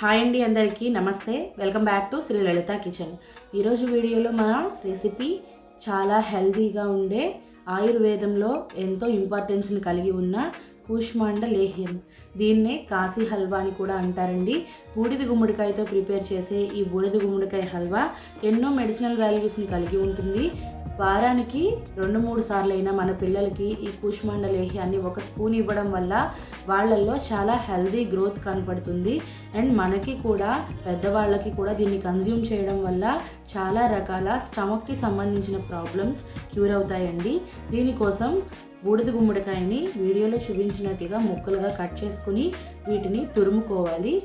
Hi అండి అందరికీ నమస్తే. Welcome back to Sri Lalitha kitchen. ఈరోజు వీడియోలో మన రెసిపీ చాలా హెల్తీగా ఉండే ఆయుర్వేదంలో ఎంతో ఇంపార్టెన్స్ని కలిగి ఉన్న కూష్మాండ లేహ్యం. దీన్నే కాశీ హల్వా అని కూడా అంటారండి. బూడిద గుమ్మడికాయతో ప్రిపేర్ చేసే ఈ బూడిద గుమ్మడికాయ హల్వా ఎన్నో మెడిసినల్ వాల్యూస్ని కలిగి ఉంటుంది. వారానికి రెండు మూడు సార్లు అయినా మన పిల్లలకి ఈ కూష్మాండ లేహ్యాన్ని ఒక స్పూన్ ఇవ్వడం వల్ల వాళ్ళల్లో చాలా హెల్దీ గ్రోత్ కనపడుతుంది. అండ్ మనకి కూడా పెద్దవాళ్ళకి కూడా దీన్ని కన్జ్యూమ్ చేయడం వల్ల చాలా రకాల స్టమక్కి సంబంధించిన ప్రాబ్లమ్స్ క్యూర్ అవుతాయండి. దీనికోసం బూడిద గుమ్మడికాయని వీడియోలో చూపించినట్లుగా ముక్కలుగా కట్ చేసుకుని వీటిని తురుముకోవాలి.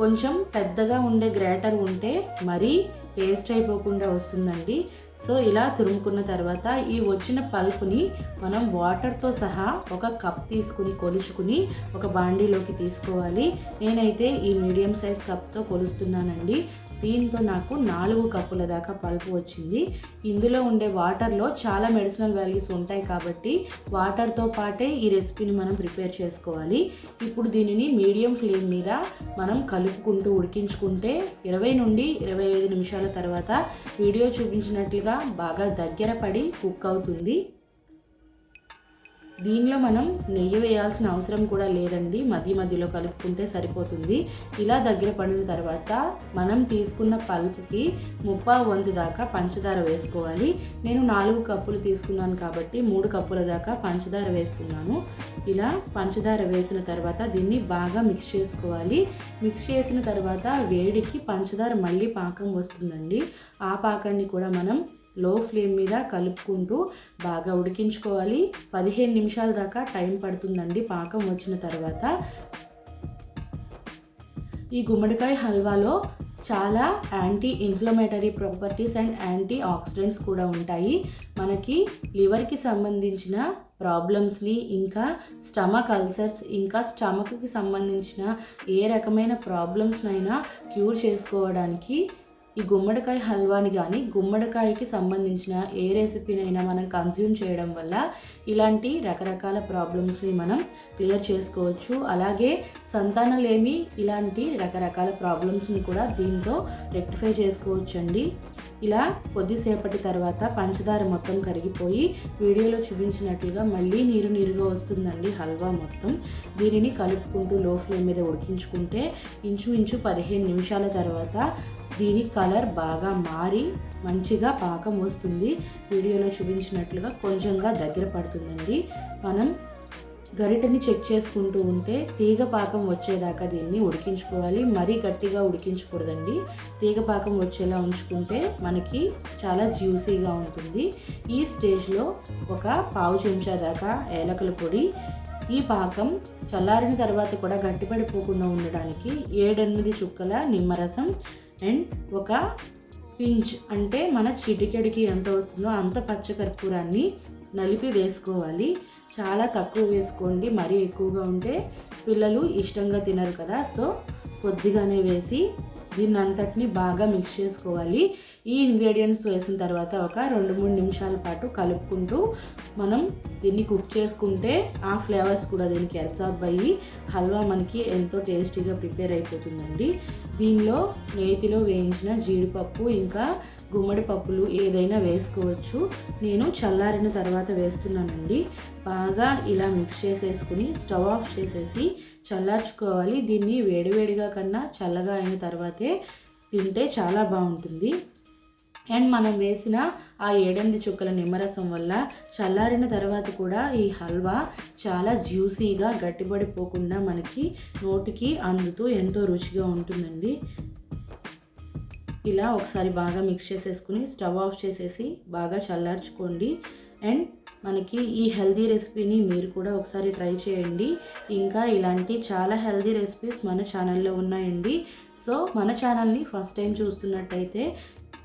కొంచెం పెద్దగా ఉండే గ్రేటర్ ఉంటే మరీ పేస్ట్ అయిపోకుండా వస్తుందండి. సో ఇలా తురుముకున్న తర్వాత ఈ వచ్చిన పల్పుని మనం వాటర్తో సహా ఒక కప్ తీసుకుని కొలుచుకుని ఒక బాండీలోకి తీసుకోవాలి. నేనైతే ఈ మీడియం సైజ్ కప్తో కొలుస్తున్నానండి. దీంతో నాకు నాలుగు కప్పుల దాకా పల్పు వచ్చింది. ఇందులో ఉండే వాటర్లో చాలా మెడిసినల్ వాల్యూస్ ఉంటాయి కాబట్టి వాటర్తో పాటే ఈ రెసిపీని మనం ప్రిపేర్ చేసుకోవాలి. ఇప్పుడు దీనిని మీడియం ఫ్లేమ్ మీద మనం కలుపుకుంటూ ఉడికించుకుంటే ఇరవై నుండి ఇరవై ఐదు నిమిషాల తర్వాత వీడియో చూపించినట్లుగా బాగా దగ్గర పడి కుక్ అవుతుంది. దీనిలో మనం నెయ్యి వేయాల్సిన అవసరం కూడా లేదండి. మధ్య మధ్యలో కలుపుకుంటే సరిపోతుంది. ఇలా దగ్గర పడిన తర్వాత మనం తీసుకున్న పల్పుకి ముప్పా వంతు దాకా పంచదార వేసుకోవాలి. నేను నాలుగు కప్పులు తీసుకున్నాను కాబట్టి మూడు కప్పుల దాకా పంచదార వేస్తున్నాను. ఇలా పంచదార వేసిన తర్వాత దీన్ని బాగా మిక్స్ చేసుకోవాలి. మిక్స్ చేసిన తర్వాత వేడికి పంచదార మళ్ళీ పాకం వస్తుందండి. ఆ పాకాన్ని కూడా మనం లో ఫ్లేమ్ మీద కలుపుకుంటూ బాగా ఉడికించుకోవాలి. పదిహేను నిమిషాల దాకా టైం పడుతుందండి పాకం వచ్చిన తర్వాత. ఈ గుమ్మడికాయ హల్వాలో చాలా anti inflammatory properties and antioxidants కూడా ఉంటాయి. మనకి లివర్కి సంబంధించిన ప్రాబ్లమ్స్ని ఇంకా స్టమక్ అల్సర్స్ ఇంకా స్టమక్కి సంబంధించిన ఏ రకమైన ప్రాబ్లమ్స్నైనా క్యూర్ చేసుకోవడానికి ఈ గుమ్మడికాయ హల్వాని కానీ గుమ్మడికాయకి సంబంధించిన ఏ రెసిపీనైనా మనం కన్జ్యూమ్ చేయడం వల్ల ఇలాంటి రకరకాల ప్రాబ్లమ్స్ని మనం క్లియర్ చేసుకోవచ్చు. అలాగే సంతానలేమి ఇలాంటి రకరకాల ప్రాబ్లమ్స్ని కూడా దీంతో రెక్టిఫై చేసుకోవచ్చు అండి ఇలా కొద్దిసేపటి తర్వాత పంచదార మొత్తం కరిగిపోయి వీడియోలో చూపించినట్లుగా మళ్ళీ నీరు నీరుగా వస్తుందండి హల్వా మొత్తం. దీనిని కలుపుకుంటూ లో ఫ్లేమ్ మీద ఉడికించుకుంటే ఇంచుమించు పదిహేను నిమిషాల తర్వాత దీని కలర్ బాగా మారి మంచిగా పాకం వస్తుంది. వీడియోలో చూపించినట్లుగా కొంచెంగా దగ్గర పడుతుందండి. మనం గరిటని చెక్ చేసుకుంటూ ఉంటే తీగ పాకం వచ్చేదాకా దీన్ని ఉడికించుకోవాలి. మరీ గట్టిగా ఉడికించకూడదండి. తీగ పాకం వచ్చేలా ఉంచుకుంటే మనకి చాలా జ్యూసీగా ఉంటుంది. ఈ స్టేజ్లో ఒక పావు చెంచా దాకా ఏలకల పొడి ఈ పాకం చల్లారిన తర్వాత కూడా గట్టిపడిపోకుండా ఉండడానికి ఏడెనిమిది చుక్కల నిమ్మరసం అండ్ ఒక పించ్ అంటే మన చిటికెడికి ఎంత వస్తుందో అంత పచ్చకర్పూరాన్ని నలిపి వేసుకోవాలి. చాలా తక్కువ వేసుకోండి మరీ ఎక్కువగా ఉంటే పిల్లలు ఇష్టంగా తినరు కదా. సో కొద్దిగానే వేసి దీన్ని అంతటిని బాగా మిక్స్ చేసుకోవాలి. ఈ ఇంగ్రీడియంట్స్ వేసిన తర్వాత ఒక రెండు మూడు నిమిషాల పాటు కలుపుకుంటూ మనం దీన్ని కుక్ చేసుకుంటే ఆ ఫ్లేవర్స్ కూడా దీనికి అబ్జార్బ్ అయ్యి హల్వా మనకి ఎంతో టేస్టీగా ప్రిపేర్ అయిపోతుందండి. దీనిలో నేతిలో వేయించిన జీడిపప్పు ఇంకా గుమ్మడి పప్పులు ఏదైనా వేసుకోవచ్చు. నేను చల్లారిన తర్వాత వేస్తున్నానండి. బాగా ఇలా మిక్స్ చేసేసుకుని స్టవ్ ఆఫ్ చేసేసి చల్లార్చుకోవాలి. దీన్ని వేడివేడిగా కన్నా చల్లగా అయిన తర్వాతే తింటే చాలా బాగుంటుంది. అండ్ మనం వేసిన ఆ ఏడెనిమిది చుక్కల నిమ్మరసం వల్ల చల్లారిన తర్వాత కూడా ఈ హల్వా చాలా జ్యూసీగా గట్టిపడిపోకుండా మనకి నోటికి అందుతూ ఎంతో రుచిగా ఉంటుందండి. ఇలా ఒకసారి బాగా మిక్స్ చేసేసుకుని స్టవ్ ఆఫ్ చేసేసి బాగా చల్లార్చుకోండి. అండ్ మనకి ఈ హెల్దీ రెసిపీని మీరు కూడా ఒకసారి ట్రై చేయండి. ఇంకా ఇలాంటి చాలా హెల్దీ రెసిపీస్ మన ఛానల్లో ఉన్నాయండి. సో మన ఛానల్ని ఫస్ట్ టైం చూస్తున్నట్టయితే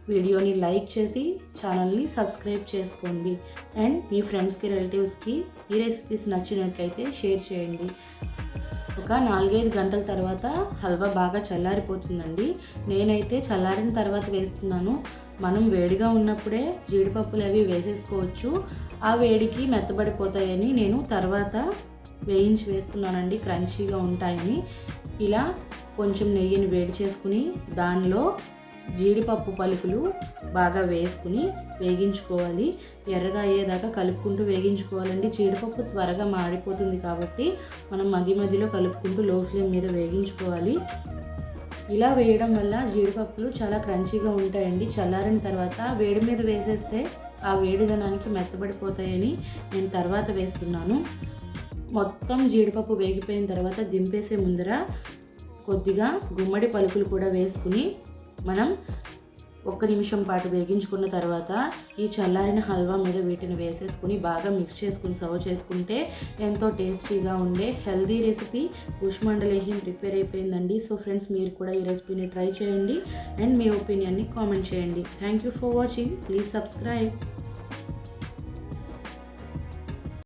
వీడియోని లైక్ చేసి ఛానల్ని సబ్స్క్రైబ్ చేసుకోండి. అండ్ మీ ఫ్రెండ్స్కి రిలేటివ్స్కి ఈ రెసిపీస్ నచ్చినట్లయితే షేర్ చేయండి. ఒక నాలుగైదు గంటల తర్వాత హల్వా బాగా చల్లారిపోతుందండి. నేనైతే చల్లారిన తర్వాత వేస్తున్నాను. మనం వేడిగా ఉన్నప్పుడే జీడిపప్పులు అవి వేసేసుకోవచ్చు. ఆ వేడికి మెత్తబడిపోతాయని నేను తర్వాత వేయించి వేస్తున్నానండి. క్రంచీగా ఉంటాయని. ఇలా కొంచెం నెయ్యిని వేడి చేసుకుని దానిలో జీడిపప్పు పలుకులు బాగా వేసుకుని వేగించుకోవాలి. ఎర్రగా అయ్యేదాకా కలుపుకుంటూ వేగించుకోవాలండి. జీడిపప్పు త్వరగా మాడిపోతుంది కాబట్టి మనం మధ్య మధ్యలో కలుపుకుంటూ లో ఫ్లేమ్ మీద వేగించుకోవాలి. ఇలా వేయడం వల్ల జీడిపప్పులు చాలా క్రంచీగా ఉంటాయండి. చల్లారిన తర్వాత వేడి మీద వేసేస్తే ఆ వేడిదనానికి మెత్తబడిపోతాయని నేను తర్వాత వేస్తున్నాను. మొత్తం జీడిపప్పు వేగిపోయిన తర్వాత దింపేసే ముందర కొద్దిగా గుమ్మడి పలుకులు కూడా వేసుకుని మనం ఒక్క నిమిషం పాటు వేగించుకున్న తర్వాత ఈ చల్లారిన హల్వా మీద వీటిని వేసేసుకుని బాగా మిక్స్ చేసుకుని సర్వ్ చేసుకుంటే ఎంతో టేస్టీగా ఉండే హెల్దీ రెసిపీ కుష్మండలేహ్యం ప్రిపేర్ అయిపోయిందండి. సో ఫ్రెండ్స్ మీరు కూడా ఈ రెసిపీని ట్రై చేయండి. అండ్ మీ ఒపీనియన్ని కామెంట్ చేయండి. Thank you for watching please subscribe